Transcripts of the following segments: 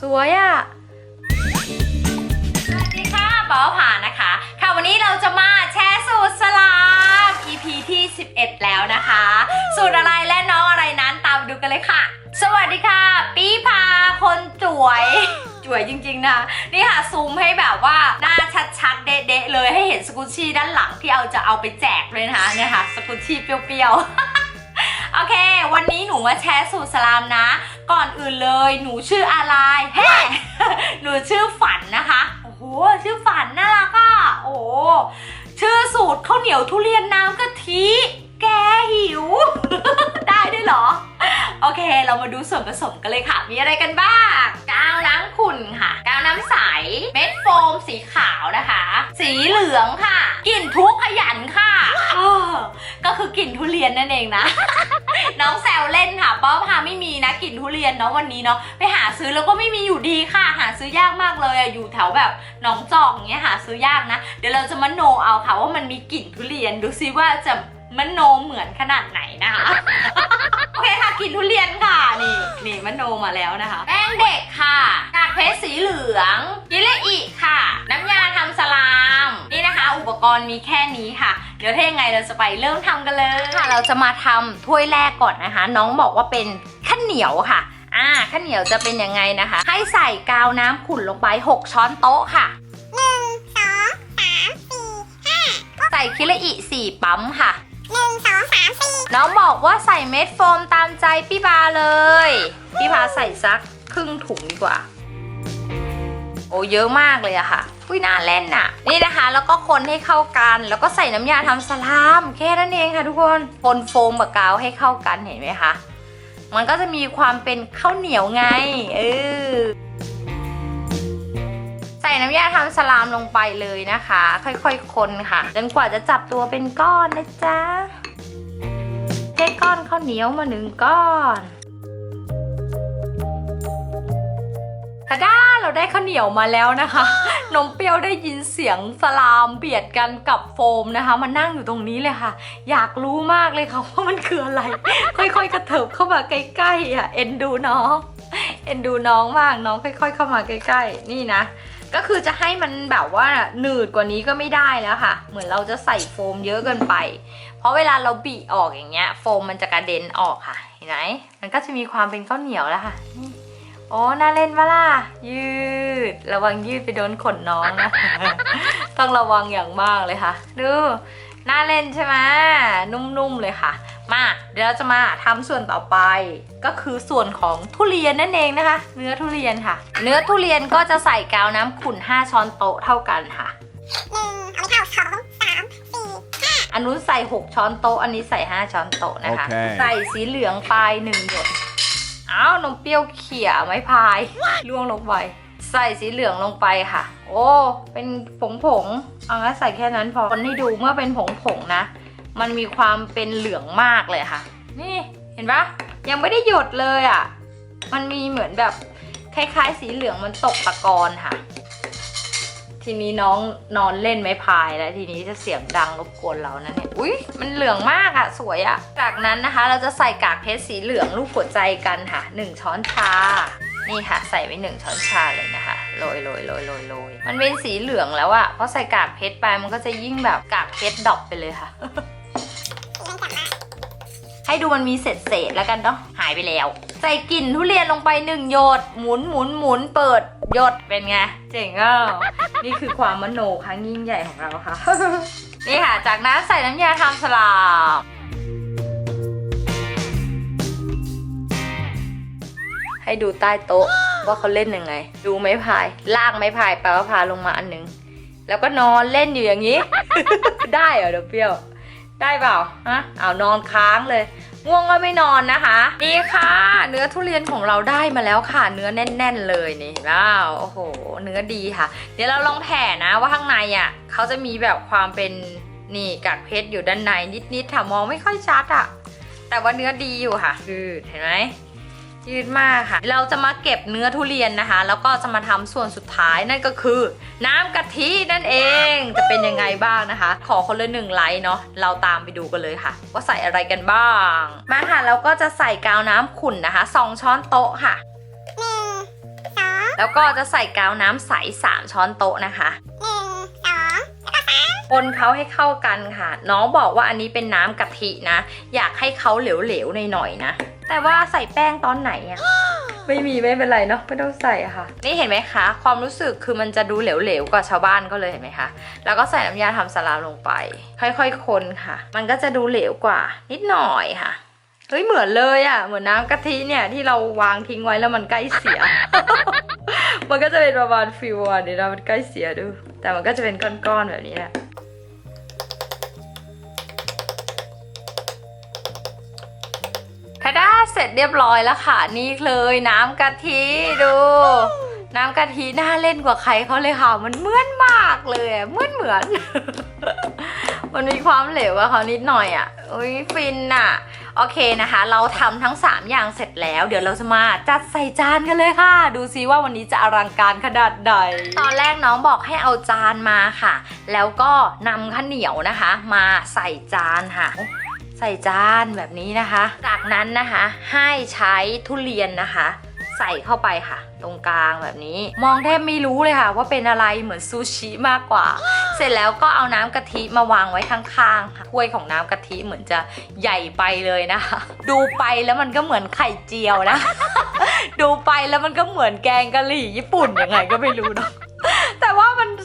สวยอะ่ะ สวัสดีค่ะป๋าผ่านนะคะ ค่ะวันนี้เราจะมาแชร์สูตรสลาม EP ที่ 11 แล้วนะคะ สูตรอะไรและน้องอะไรนั้นตามดูกันเลยค่ะ สวัสดีค่ะ ปีพาคนจวยจวยจริงๆนะนี่ค่ะซูมให้แบบว่าหน้าชัดๆ เด๊ะๆเลยให้เห็นสกุชชี่ด้านหลังที่เอาจะเอาไปแจกเลยนะคะเนี่ยค่ะสกุชชี่เปรี้ยวๆโอเค วันนี้หนูมาแชร์สูตรสลามนะ ก่อนอื่นเลยหนูชื่ออะไรแฮ่หนูชื่อฝันนะคะโอ้โหชื่อฝันน่ารักอะโอ้ชื่อสูตรข้าวเหนียวทุเรียนน้ำกะทิ แกหิว ได้ด้วยเหรอ โอเค เรามาดูส่วนผสมกันเลยค่ะ มีอะไรกันบ้าง กาวน้ำขุ่นค่ะ กาวน้ำใส เม็ดโฟมสีขาวนะคะ สีเหลืองค่ะ กลิ่นทุกขยันค่ะ ก็คือกลิ่นทุเรียนนั่นเองนะ น้องแซวเล่นค่ะป้าพาไม่มีนะกลิ่นทุเรียนเนาะวันนี้เนาะไปหาซื้อแล้วก็ไม่มีอยู่ดีค่ะ หาซื้อยากมากเลยอะอยู่แถวแบบหนองจอกอย่างเงี้ยหาซื้อยากนะ เดี๋ยวเราจะมาโนเอาค่ะว่ามันมีกลิ่นทุเรียนดูซิว่าจะมันโนเหมือนขนาดไหนนะคะ โอเคค่ะกลิ่นทุเรียนค่ะ นี่นี่มันโนมาแล้วนะคะแป้งเด็กค่ะกากเพชรสีเหลืองยิเลอิค่ะ น้ำยาทำสลาม นี่นะคะ อุปกรณ์มีแค่นี้ค่ะ เดี๋ยวถ้ายังไงเราจะไปเริ่มทำกันเลยค่ะ เราจะมาทำถ้วยแรกก่อนนะคะ น้องบอกว่าเป็นข้าวเหนียวค่ะ อ่าข้าวเหนียวจะเป็นยังไงนะคะ ให้ใส่กาวน้ำขุ่นลงไป 6 ช้อนโต๊ะค่ะ หนึ่งสองสามสี่ห้าใส่คิระอิ4ปั๊มค่ะ หนึ่งสองสามสี่น้องบอกว่าใส่เม็ดโฟมตามใจพี่บาเลย พี่บาใส่สักครึ่งถุงดีกว่า โอ้เยอะมากเลยอะค่ะอุ้ยน่าเล่นอะนี่นะคะ แล้วก็คนให้เข้ากัน แล้วก็ใส่น้ำยาทำสลาม แค่นั้นเองค่ะทุกคนคนโฟมกับกาวให้เข้ากันเห็นไหมคะมันก็จะมีความเป็นข้าวเหนียวไงเออใส่น้ำยาทำสลามลงไปเลยนะคะ ค่อยๆคนค่ะจนกว่าจะจับตัวเป็นก้อนนะจ๊ะเทก้อนข้าวเหนียวมาหนึ่งก้อนทาด้า เราได้ข้าวเหนียวมาแล้วนะคะ นมเปรี้ยวได้ยินเสียงสลามเบียดกันกับโฟมนะคะ มานั่งอยู่ตรงนี้เลยค่ะ อยากรู้มากเลยค่ะว่ามันคืออะไร ค่อยๆ กระเถิบเข้ามาใกล้ๆอะ เอ็นดูน้อง เอ็นดูน้องมากน้องค่อย ๆ เข้ามาใกล้ ๆ นี่นะ ก็คือจะให้มันแบบว่าหนืดกว่านี้ก็ไม่ได้แล้วค่ะ เหมือนเราจะใส่โฟมเยอะเกินไป เพราะเวลาเราบีออกอย่างเงี้ย โฟมมันจะกระเด็นออกค่ะ เห็นไหมมันก็จะมีความเป็นข้าวเหนียวแล้วค่ะนี่ โอ้น่าเล่นมาล่ะ ยืด ระวังยืดไปโดนขนน้องนะ ต้องระวังอย่างมากเลยค่ะ ดู น่าเล่นใช่ไหมนุ่มๆเลยค่ะ มาเดี๋ยวเราจะมาทำส่วนต่อไป ก็คือส่วนของทุเรียนนั่นเองนะคะ เนื้อทุเรียนค่ะ เนื้อทุเรียนก็จะใส่กาวน้ำขุ่น 5 ช้อนโต๊ะเท่ากันค่ะหนึ่งเอาไม่เท่าสองสามสี่ห้าอันนู้นใส่ 6 ช้อนโต๊ะ อันนี้ใส่ 5 ช้อนโต๊ะนะคะโอเคใส่สีเหลืองไปหนึ่งหยด อ้าวนมเปรี้ยวเขี่ยไม้พายล่วงลงไปใส่สีเหลืองลงไปค่ะ โอ้ เป็นผงผงๆเอางั้นใส่แค่นั้นพอคนให้ดูเมื่อเป็นผงผงๆนะ มันมีความเป็นเหลืองมากเลยค่ะ นี่เห็นปะยังไม่ได้หยดเลยอะ มันมีเหมือนแบบคล้ายๆ สีเหลืองมันตกตะกอนค่ะ ทีนี้น้องนอนเล่นไม้พายแล้วทีนี้จะเสียงดังรบกวนเรานะเนี่ยอุ้ยมันเหลืองมากอะสวยอะจากนั้นนะคะ เราจะใส่กากเพชรสีเหลืองรูปหัวใจกันค่ะหนึ่งช้อนชา นี่ค่ะ ใส่ไว้หนึ่งช้อนชาเลยนะคะโรยโรยโรยโรยโรยมันเป็นสีเหลืองแล้วอะเพราะใส่กากเพชรไปมันก็จะยิ่งแบบกากเพชรดรอปไปเลยค่ะ ให้ดูมันมีเศษเศษๆแล้วกันเนาะหายไปแล้ว ใส่กลิ่นทุเรียนลงไปหนึ่งหยด หมุนหมุนหมุนเปิดหยดเป็นไง เจ๋งอะนี่คือความมโนครั้งยิ่งใหญ่ของเราค่ะ นี่ค่ะ จากนั้นใส่น้ำยาทำสลามให้ดูใต้โต๊ะว่าเขาเล่นยังไง ดูไม้พาย ลากไม้พายแปลว่าพาลงมาอันหนึง แล้วก็นอนเล่นอยู่อย่างนี้ ได้เหรอเดี๋ยวเปรี้ยว ได้เปล่าฮะเอานอนค้างเลย ง่วงก็ไม่นอนนะคะ นี่ค่ะ เนื้อทุเรียนของเราได้มาแล้วค่ะ เนื้อแน่น ๆ เลยนี่ว้าวโอ้โห เนื้อดีค่ะ เดี๋ยวเราลองแผ่นะว่าข้างในอะเขาจะมีแบบความเป็นนี่กากเพชรอยู่ด้านในนิดๆค่ะมองไม่ค่อยชัดอะแต่ว่าเนื้อดีอยู่ค่ะคือเห็นไหม ยืดมากค่ะ เราจะมาเก็บเนื้อทุเรียนนะคะ แล้วก็จะมาทำส่วนสุดท้ายนั่นก็คือ น้ำกะทินั่นเอง จะเป็นยังไงบ้างนะคะ ขอคนละหนึ่งไลค์เนาะเราตามไปดูกันเลยค่ะ ว่าใส่อะไรกันบ้างมาค่ะเราก็จะใส่กาวน้ำขุ่นนะคะสองช้อนโต๊ะค่ะหนึ่งสองแล้วก็จะใส่กาวน้ำใส 3 ช้อนโต๊ะนะคะหนึ่งสองแล้วก็สามคนเขาให้เข้ากันค่ะ น้องบอกว่าอันนี้เป็นน้ำกะทินะ อยากให้เขาเหลวๆหน่อยๆนะ แต่ว่าใส่แป้งตอนไหนอะไม่มีไม่เป็นไรเนาะไม่ต้องใส่อะค่ะ นี่เห็นไหมคะ ความรู้สึกคือมันจะดูเหลวๆกว่าชาวบ้านก็เลยเห็นไหมคะ แล้วก็ใส่น้ำยาทำสลามลงไป ค่อยๆคนค่ะ มันก็จะดูเหลวกว่า นิดหน่อยค่ะเฮ้ยเหมือนเลยอะเหมือนน้ำกะทิเนี่ยที่เราวางทิ้งไว้แล้วมันใกล้เสีย มันก็จะเป็นประมาณฟิวอันนี้นะมันใกล้เสียดู แต่มันก็จะเป็นก้อนๆแบบนี้แหละ ร็จเรียบร้อยแล้วค่ะ นี่เลยน้ำกะทิดู น้ำกะทิน่าเล่นกว่าใครเขาเลยค่ะ มันเหมือนมากเลยเหมือนเหมือน มันมีความเหลวกับเขานิดหน่อยอะอุ้ยฟินอะ โอเคนะคะ เราทำทั้ง 3 อย่างเสร็จแล้ว เดี๋ยวเราจะมาจัดใส่จานกันเลยค่ะ ดูซิว่าวันนี้จะอลังการขนาดใด ตอนแรกน้องบอกให้เอาจานมาค่ะ แล้วก็นำข้าวเหนียวนะคะ มาใส่จานค่ะ ใส่จานแบบนี้นะคะ จากนั้นนะคะให้ใช้ทุเรียนนะคะ ใส่เข้าไปค่ะ ตรงกลางแบบนี้ มองแทบไม่รู้เลยค่ะ ว่าเป็นอะไรเหมือนซูชิมากกว่า เสร็จแล้วก็เอาน้ำกะทิมาวางไว้ข้างๆค่ะถ้วยของน้ำกะทิเหมือนจะใหญ่ไปเลยนะคะ ดูไปแล้วมันก็เหมือนไข่เจียวนะ ดูไปแล้วมันก็เหมือนแกงกะหรี่ญี่ปุ่นยังไงก็ไม่รู้เนอะ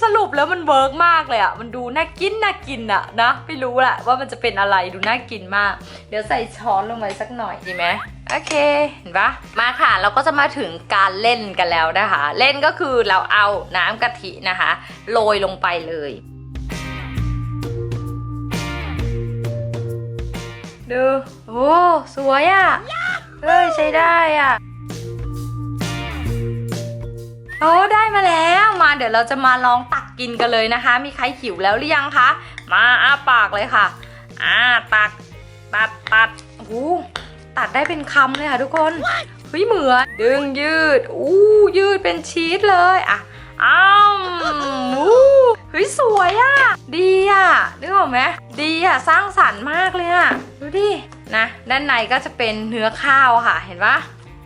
สรุปแล้วมันเวิร์กมากเลยอะ่ะมันดูน่ากินน่ากินอะนะไม่รู้แหละว่ามันจะเป็นอะไรดูน่ากินมาก เดี๋ยวใส่ช้อนลงไปสักหน่อยดีไหมโอเคเห็นปะมาค่ะเราก็จะมาถึงการเล่นกันแล้วนะคะ เล่นก็คือเราเอาน้ำกะทินะคะโรยลงไปเลยดูโอ้สวยอะ่ะเฮ้ยใช้ได้อะ โอ้ได้มาแล้วมาเดี๋ยวเราจะมาลองตักกินกันเลยนะคะ มีใครหิวแล้วหรือยังคะ มาอ้าปากเลยค่ะอ่าตักตัดตัดโอ้ตัดได้เป็นคำเลยค่ะทุกคนเฮ้ยเหมือนดึงยืดอู้ยืดเป็นชีสเลยอะอ้าวอู้เฮ้ยสวยอะ่ะดีอะ่ะนึกออกไหมดีอะ่ะสร้างสรรค์มากเลยอะ่ะดูดินะด้านในก็จะเป็นเนื้อข้าวค่ะ เห็นปะ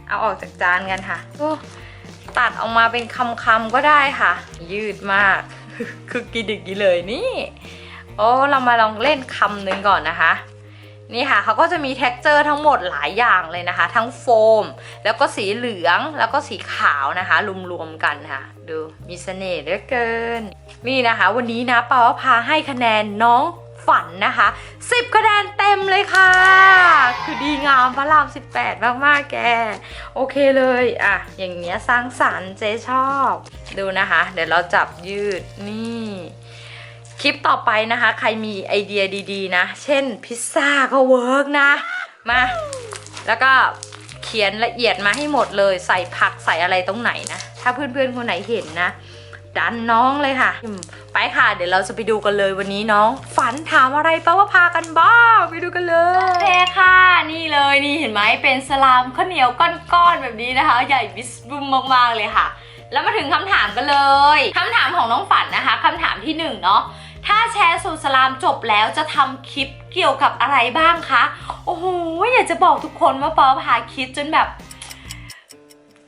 เอาออกจากจานกันค่ะโอ้ ตัดออกมาเป็นคำๆก็ได้ค่ะ ยืดมาก คือกินอย่างนี้เลยนี่โอ้เรามาลองเล่นคำหนึ่งก่อนนะคะนี่ค่ะเขาก็จะมี t e x t อร์ทั้งหมดหลายอย่างเลยนะคะ ทั้งโฟม แล้วก็สีเหลืองแล้วก็สีขาวนะคะรวมๆกันค่ะ ดูมีเสน่ห์เหลือเกิน นี่นะคะ วันนี้นะปาวพาให้คะแนนน้อง ฝันนะคะ 10คะแนนเต็มเลยค่ะ คือดีงามพระราม 18 มากๆแก โอเคเลยอะอย่างเงี้ยสร้างสรรค์เจ๊ชอบ ดูนะคะ เดี๋ยวเราจับยืดนี่ คลิปต่อไปนะคะ ใครมีไอเดียดีๆนะ เช่นพิซซ่าก็เวิร์กนะ มา แล้วก็เขียนละเอียดมาให้หมดเลยใส่ผักใส่อะไรตรงไหนนะ ถ้าเพื่อนๆคนไหนเห็นนะดันน้องเลยค่ะ ไปค่ะ เดี๋ยวเราจะไปดูกันเลยวันนี้น้อง ฝันถามอะไรป้าว่าพากันบ้างไปดูกันเลยโอเคค่ะ นี่เลยนี่เห็นไหมเป็นสลามข้าวเหนียวก้อนๆแบบนี้นะคะ ใหญ่บิสบุมมากๆเลยค่ะ แล้วมาถึงคำถามกันเลยคำถามของน้องฝันนะคะคำถามที่หนึ่งเนาะถ้าแชร์สูตรสลามจบแล้วจะทำคลิปเกี่ยวกับอะไรบ้างคะโอ้โหอยากจะบอกทุกคนว่าป้าพาคิดจนแบบ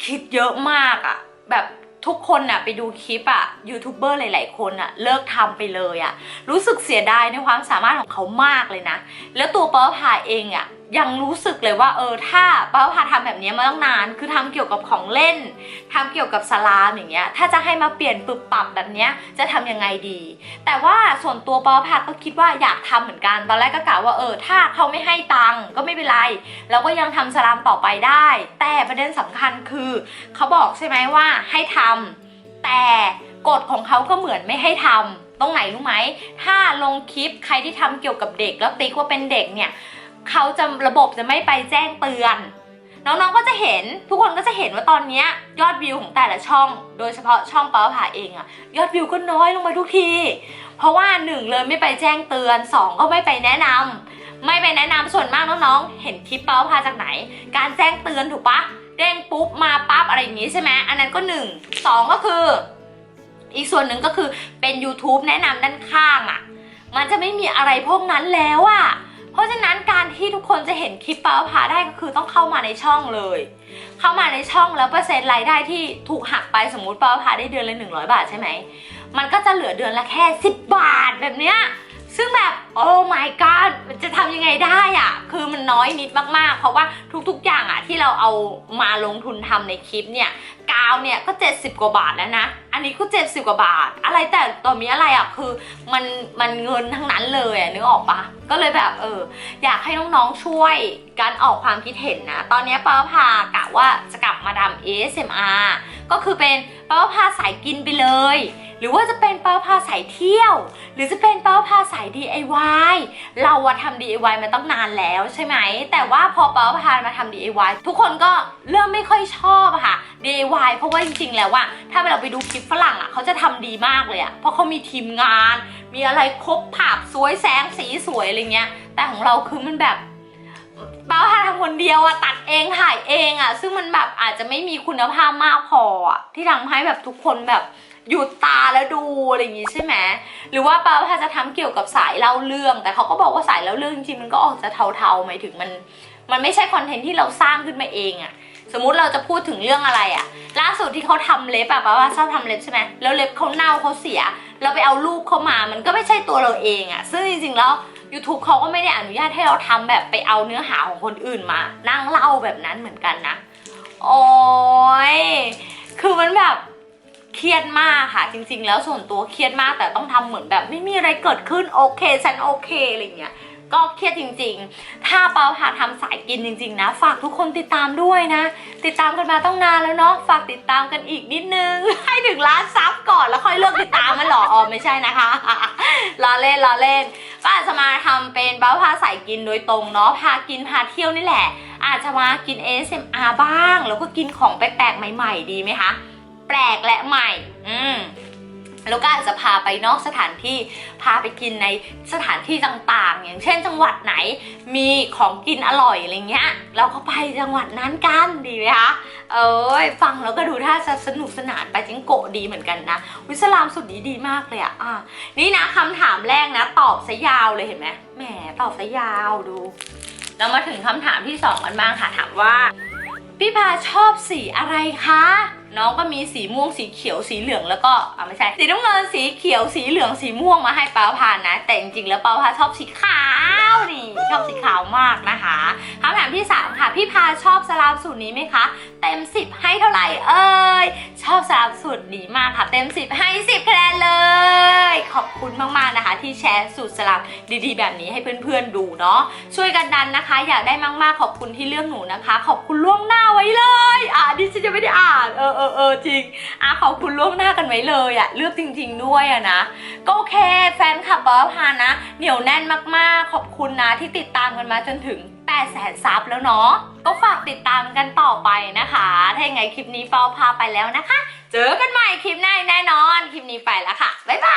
คิดเยอะมากอะแบบ ทุกคนน่ะไปดูคลิปอะยูทูบเบอร์หลาย ๆ คนอะเลิกทำไปเลยอะรู้สึกเสียดายในความสามารถของเขามากเลยนะ แล้วตัวป้าพาเองอะ ยังรู้สึกเลยว่าเออถ้าป้าพาทำแบบนี้มาตั้งนาน คือทำเกี่ยวกับของเล่นทำเกี่ยวกับสลามอย่างเงี้ยถ้าจะให้มาเปลี่ยนปรับปรับแบบเนี้ยจะทำยังไงดี แต่ว่าส่วนตัวป้าพาก็คิดว่าอยากทำเหมือนกันตอนแรกก็กะว่าเออถ้าเขาไม่ให้ตังค์ก็ไม่เป็นไรเราก็ยังทำสลามต่อไปได้ แต่ประเด็นสำคัญคือเขาบอกใช่ไหมว่าให้ทำแต่กฎของเขาก็เหมือนไม่ให้ทำตรงไหนรู้ไหม ถ้าลงคลิปใครที่ทำเกี่ยวกับเด็กแล้วติ๊กว่าเป็นเด็กเนี่ย เขาจะระบบจะไม่ไปแจ้งเตือน น้องๆก็จะเห็นทุกคนก็จะเห็นว่าตอนนี้ยอดวิวของแต่ละช่อง โดยเฉพาะช่องเป้าผ่าเองอะยอดวิวก็น้อยลงมาทุกที เพราะว่าหนึ่งเลยไม่ไปแจ้งเตือนสองก็ไม่ไปแนะนำไม่ไปแนะนำส่วนมากน้องๆ เห็นคลิปเป้าพาจากไหน การแจ้งเตือนถูกปะเด้งปุ๊บมาปั๊บอะไรอย่างงี้ใช่ไหมอันนั้นก็หนึ่งสองก็คือ อีกส่วนหนึ่งก็คือเป็น YouTube แนะนำด้านข้างอะ่ะ มันจะไม่มีอะไรพวกนั้นแล้วอะ่ะ เพราะฉะนั้นการที่ทุกคนจะเห็นคลิปปาวพาได้ก็คือต้องเข้ามาในช่องเลย เข้ามาในช่องแล้วเปอร์เซ็นต์รายได้ที่ถูกหักไปสมมุติปาวพาได้เดือนละ100 บาทใช่ไหม มันก็จะเหลือเดือนละแค่ 10 บาทแบบเนี้ยซึ่งแบบโอ้ my god มันจะทำยังไงได้อะคือมันน้อยนิดมากๆ เพราะว่าทุกๆอย่างอะที่เราเอามาลงทุนทำในคลิปเนี่ย กาวเนี่ยก็ 70 กว่าบาทแล้วนะ อันนี้ก็ 70 กว่าบาท อะไรแต่ตัวมีอะไรอะคือมันมันเงินทั้งนั้นเลยอะนึกออกปะ ก็เลยแบบเอออยากให้น้องๆช่วยการออกความคิดเห็นนะ ตอนนี้ป้าพากะว่าจะกลับมาทำ ASMR ก็คือเป็นป้าพาสายกินไปเลย หรือว่าจะเป็นป้าพาสายเที่ยว หรือจะเป็นป้าพาสาย DIY เราอะทำ DIY มาตั้งนานแล้วใช่ไหม แต่ว่าพอป้าพามาทำ DIY ทุกคนก็เริ่มไม่ค่อยชอบอะค่ะ DIY เพราะว่าจริงๆแล้วอะถ้าเราไปดูคลิปฝรั่งอะเขาจะทำดีมากเลยอะเพราะเขามีทีมงาน มีอะไรครบผับสวยแสงสีสวยอะไรเงี้ย แต่ของเราคือมันแบบป้าพาทำคนเดียวอะตัดเองถ่ายเองอะซึ่งมันแบบอาจจะไม่มีคุณภาพมากพออะที่ทำให้แบบทุกคนแบบหยุดตาแล้วดูอะไรอย่างงี้ใช่ไหมหรือว่าป้าพาจะทำเกี่ยวกับสายเล่าเรื่อง แต่เขาก็บอกว่าสายเล่าเรื่องจริงมันก็ออกจะเทาๆหมายถึงมัน มันไม่ใช่คอนเทนต์ที่เราสร้างขึ้นมาเองอะ สมมุติเราจะพูดถึงเรื่องอะไรอะล่าสุดที่เขาทำเล็บอะป้าว่าชอบทำเล็บใช่ไหมแล้วเล็บเขาเน่าเขาเสีย เราไปเอารูปเขามา มันก็ไม่ใช่ตัวเราเองอะซึ่งจริงๆแล้ว YouTube เขาก็ไม่ได้อนุญาตให้เราทำแบบไปเอาเนื้อหาของคนอื่นมา นั่งเล่าแบบนั้นเหมือนกันนะ โอ้ยคือมันแบบเครียดมากค่ะ จริง ๆ แล้วส่วนตัวเครียดมากแต่ต้องทำเหมือนแบบไม่มีอะไรเกิดขึ้นโอเคฉันโอเคอะไรเงี้ย ก็เครียดจริง ๆ ถ้าเปาหาทำสายกินจริง ๆ นะ ฝากทุกคนติดตามด้วยนะ ติดตามกันมาต้องนานแล้วเนาะ ฝากติดตามกันอีกนิดนึง ให้ถึงล้านซับก่อนแล้วค่อยเลิกติดตามมันหรออ๋อไม่ใช่นะคะล้อเล่นล้อเล่นก็อาจจะมาทำเป็นเบ้าพาสายกินโดยตรงเนาะ พากินพาเที่ยวนี่แหละ อาจจะมากิน ASMR บ้าง แล้วก็กินของแปลกๆใหม่ ๆ ดีไหมคะ แปลกและใหม่ อืม แล้วก็อาจจะพาไปนอกสถานที่พาไปกินในสถานที่ต่างๆ อย่างเช่น จังหวัดไหนมีของกินอร่อยอะไรเงี้ย เราก็ไปจังหวัดนั้นกันดีไหมคะเอ้ยฟังแล้วก็ดูท่าจะสนุกสนานไปจิงโกะดีเหมือนกันนะวิสลามสุดดีดีมากเลยอะอะนี่นะคำถามแรกนะ ตอบซะยาวเลยเห็นไหมแหมตอบซะยาวดู เรามาถึงคำถามที่สองกันบ้างค่ะถามว่า พี่พาชอบสีอะไรคะ น้องก็มีสีม่วงสีเขียวสีเหลืองแล้วก็อ่าไม่ใช่สีน้ำเงินสีเขียวสีเหลืองสีม่วงมาให้ป้าพานะ แต่จริงๆแล้วป้าพาชอบสีขาวนี่ชอบสีขาวมากนะคะคำถามที่สามค่ะ พี่พาชอบสลามสูตรนี้ไหมคะ เต็ม 10 ให้เท่าไหร่เอ่ยชอบสลามสูตรนี้มากค่ะ เต็ม 10 ให้ 10คะแนนเลย ขอบคุณมากๆนะคะที่แชร์สูตรสลามดีๆ แบบนี้ให้เพื่อนๆดูเนาะช่วยกันดันนะคะ อยากได้มากๆขอบคุณที่เลือกหนูนะคะ ขอบคุณล่วงหน้าไว้เลย อะดิฉันจะไม่ได้อ่านเออเออเออจริงอะขอบคุณล่วงหน้ากันไว้เลยอะเลือกจริง ๆ ด้วยอะนะก็โอเคแฟนคลับป๊อปพานะเหนียวแน่นมากๆ ขอบคุณนะที่ติดตามกันมาจนถึง8แสนซับแล้วเนาะ ก็ฝากติดตามกันต่อไปนะคะ ถ้าอย่างไงคลิปนี้เปาพาไปแล้วนะคะ เจอกันใหม่คลิปหน้าแน่นอน คลิปนี้ไปแล้วค่ะ บ๊ายบาย